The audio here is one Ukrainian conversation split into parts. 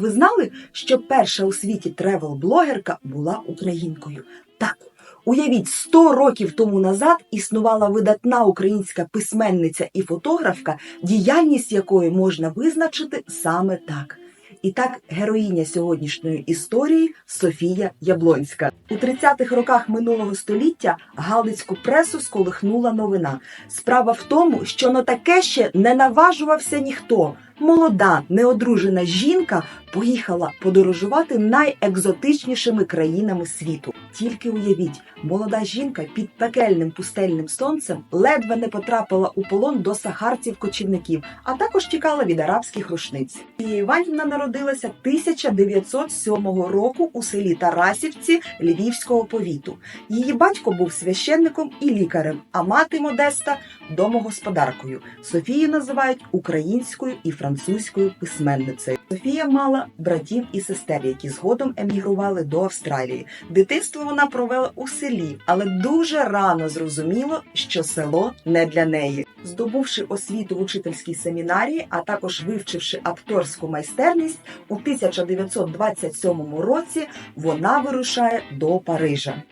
Ви знали, що перша у світі тревел-блогерка була українкою? Так. Уявіть, 100 років тому назад існувала видатна українська письменниця і фотографка, діяльність якої можна визначити саме так. І так, героїня сьогоднішньої історії Софія Яблонська. У 30-х роках минулого століття галицьку пресу сколихнула новина. Справа в тому, що на таке ще не наважувався ніхто. Молода, неодружена жінка поїхала подорожувати найекзотичнішими країнами світу. Тільки уявіть, молода жінка під пекельним пустельним сонцем ледве не потрапила у полон до сахарців-кочівників, а також тікала від арабських рушниць. Її Іванівна народилася 1907 року у селі Тарасівці Львівського повіту. Її батько був священником і лікарем, а мати Модеста домогосподаркою. Софію називають українською і французькою письменницею. Софія мала братів і сестер, які згодом емігрували до Австралії. Дитинство вона провела у селі, але дуже рано зрозуміло, що село не для неї. Здобувши освіту в учительській семінарії, а також вивчивши акторську майстерність, у 1927 році вона вирушає до Парижа.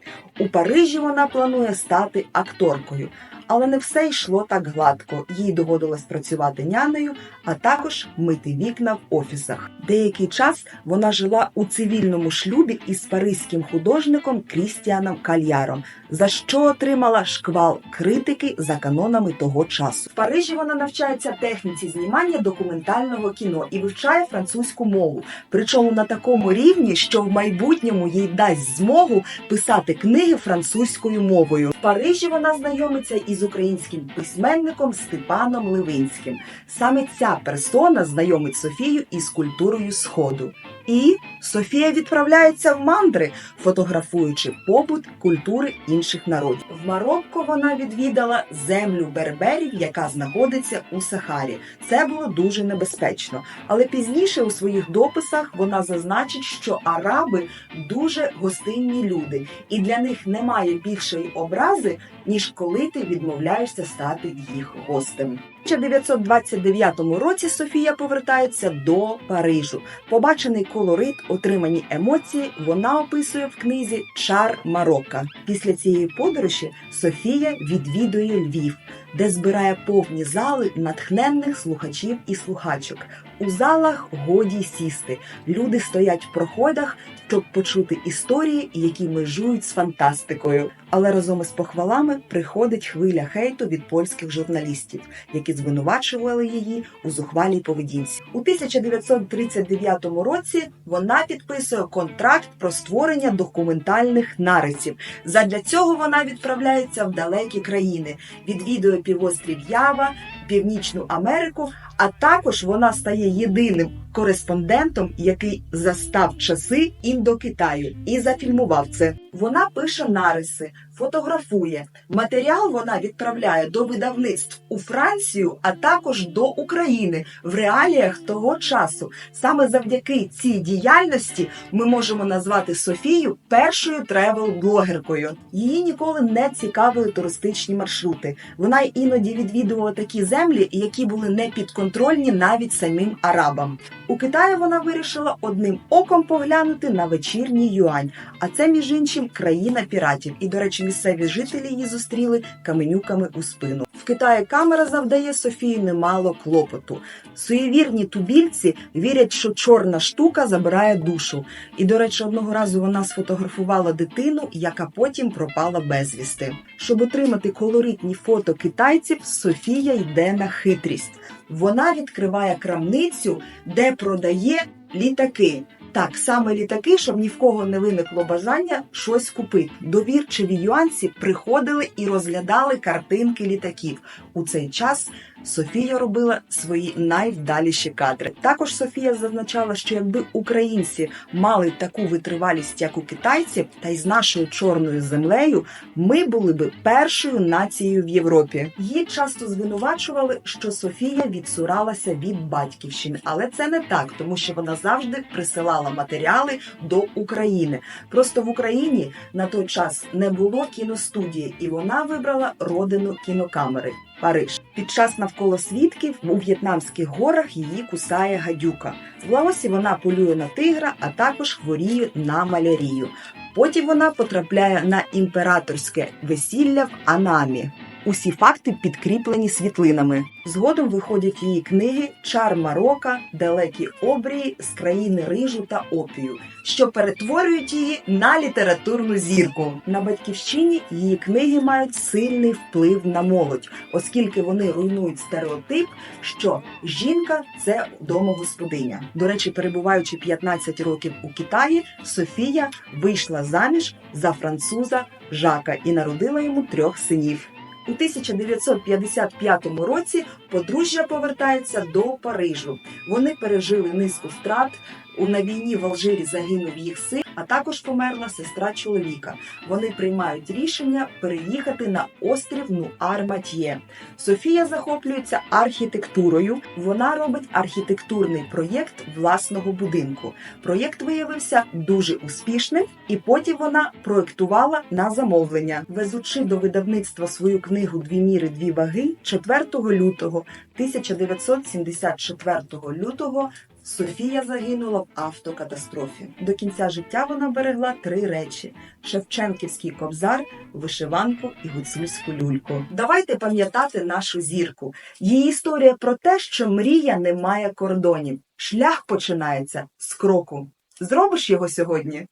У Парижі вона планує стати акторкою. Але не все йшло так гладко. Їй доводилось працювати нянею, а також мити вікна в офісах. Деякий час вона жила у цивільному шлюбі із паризьким художником Крістіаном Кальяром, за що отримала шквал критики за канонами того часу. В Парижі вона навчається техніці знімання документального кіно і вивчає французьку мову. Причому на такому рівні, що в майбутньому їй дасть змогу писати книги французькою мовою. В Парижі вона знайомиться із українським письменником Степаном Ливинським. Саме ця персона знайомить Софію із культурою Сходу. І Софія відправляється в мандри, фотографуючи побут культури інших народів. В Марокко вона відвідала землю берберів, яка знаходиться у Сахарі. Це було дуже небезпечно. Але пізніше у своїх дописах вона зазначить, що араби дуже гостинні люди, і для них немає більшої образи, ніж коли ти відмовляєшся стати їх гостем. У 1929 році Софія повертається до Парижу. Побачений колорит, отримані емоції вона описує в книзі Чар Марокка. Після цієї подорожі Софія відвідує Львів, де збирає повні зали натхненних слухачів і слухачок. У залах годі сісти. Люди стоять в проходах, щоб почути історії, які межують з фантастикою. Але разом із похвалами приходить хвиля хейту від польських журналістів, які звинувачували її у зухвалій поведінці. У 1939 році вона підписує контракт про створення документальних нарисів. Задля цього вона відправляється в далекі країни, відвідує півострів Ява, Північну Америку. А також вона стає єдиним кореспондентом, який застав часи індокитаю і зафільмував це. Вона пише нариси, фотографує. Матеріал вона відправляє до видавництв у Францію, а також до України в реаліях того часу. Саме завдяки цій діяльності ми можемо назвати Софію першою тревел-блогеркою. Її ніколи не цікавили туристичні маршрути. Вона іноді відвідувала такі землі, які були не підконтрольні навіть самим арабам. У Китаї вона вирішила одним оком поглянути на вечірній юань. А це, між іншим, країна піратів. І, до речі, місцеві жителі її зустріли каменюками у спину. В Китаї камера завдає Софії немало клопоту. Суєвірні тубільці вірять, що чорна штука забирає душу. І, до речі, одного разу вона сфотографувала дитину, яка потім пропала безвісти. Щоб отримати колоритні фото китайців, Софія йде на хитрість. Вона відкриває крамницю, де продає літаки. Так, саме літаки, щоб ні в кого не виникло бажання щось купити. Довірчиві юанці приходили і розглядали картинки літаків. У цей час Софія робила свої найвдаліші кадри. Також Софія зазначала, що якби українці мали таку витривалість, як у китайців, та й з нашою чорною землею, ми були би першою нацією в Європі. Її часто звинувачували, що Софія відсуралася від батьківщини, але це не так, тому що вона завжди присилала матеріали до України. Просто в Україні на той час не було кіностудії, і вона вибрала родину кінокамери. Париж. Під час навколо свідків у в'єтнамських горах її кусає гадюка. В Лаосі вона полює на тигра, а також хворіє на малярію. Потім вона потрапляє на імператорське весілля в Анамі. Усі факти підкріплені світлинами. Згодом виходять її книги Чар Марока, Далекі обрії з країни рижу та опію, що перетворюють її на літературну зірку. На батьківщині її книги мають сильний вплив на молодь, оскільки вони руйнують стереотип, що жінка це домогосподиня. До речі, перебуваючи 15 років у Китаї, Софія вийшла заміж за француза Жака і народила йому трьох синів. У 1955 році подружжя повертається до Парижу. Вони пережили низку втрат. У на війні в Алжирі загинув їх син, а також померла сестра чоловіка. Вони приймають рішення переїхати на острів Нуар-Матьє. Софія захоплюється архітектурою. Вона робить архітектурний проєкт власного будинку. Проєкт виявився дуже успішним, і потім вона проєктувала на замовлення, везучи до видавництва свою книгу Дві міри, дві ваги 4 лютого 1974 лютого. Софія загинула в автокатастрофі. До кінця життя вона берегла три речі: Шевченківський кобзар, вишиванку і гуцульську люльку. Давайте пам'ятати нашу зірку. Її історія про те, що мрія не має кордонів. Шлях починається з кроку. Зробиш його сьогодні?